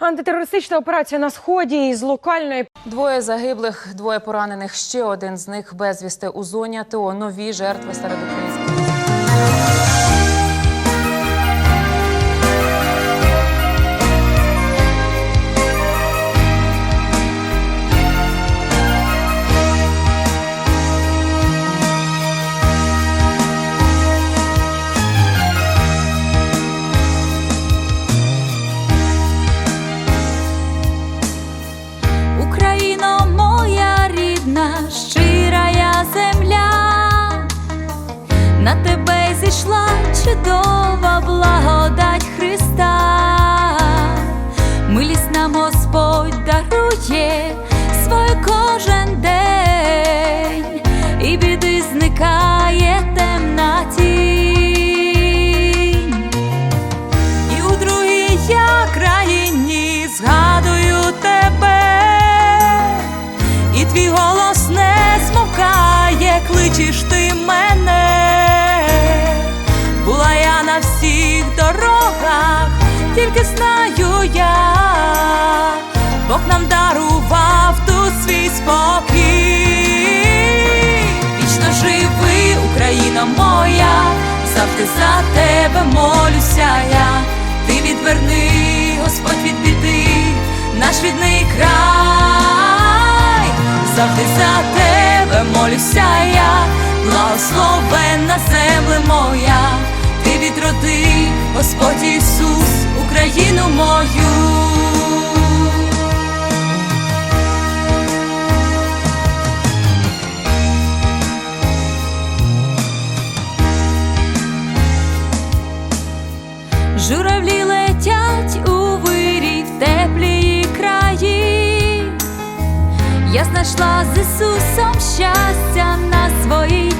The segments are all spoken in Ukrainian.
Антитерористична операція на сході із локальної Двоє загиблих, двоє поранених. Ще один з них безвісти у зоні АТО. Нові жертви серед українських. Зійшла чудова благодать Христа, милість нам Господь дарує свою кожен день, і біди зникає темна тінь. І у другій я країні згадую тебе, і твій голос не змовкає, кличеш ти мене. На всіх дорогах, тільки знаю я, Бог нам дарував тут свій спокій. Вічно живи, Україна моя, завжди за тебе молюся я. Ти відверни, Господь від біди, наш рідний край, завжди за тебе молюся я, благословенна земле моя, відроди, Господь Ісус, Україну мою. Журавлі летять у вирій в теплі краї. Я знайшла з Ісусом щастя на своїй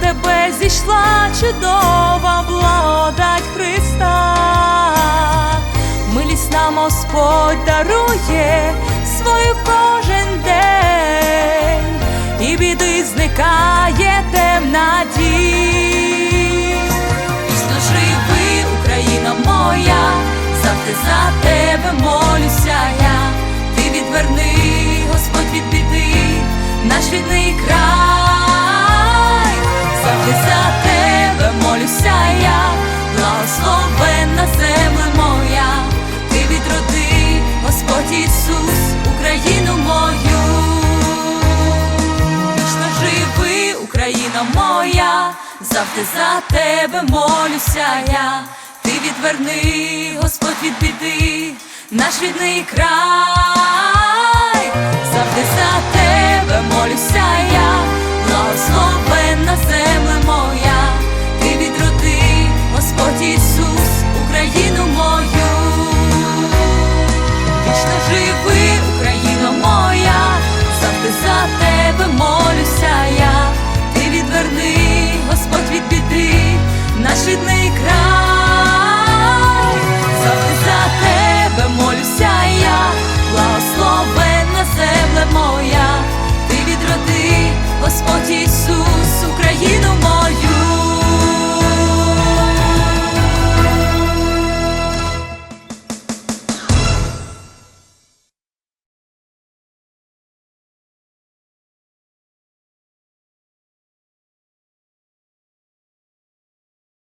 тебе зійшла чудова благодать Христа, милість нам Господь дарує свою кожен день, і біди зникає темна дій. Вічно живи, Україна моя, завжди за тебе молюся я. Ти відверни, Господь від біди, наш рідний край, завжди за тебе молюся я, благословенна земле моя, ти відроди, Господь Ісус, Україну мою. Вічно живи, Україна моя, завжди за тебе молюся я. Ти відверни, Господь від біди, наш рідний край, завжди за тебе молюся я, благословенна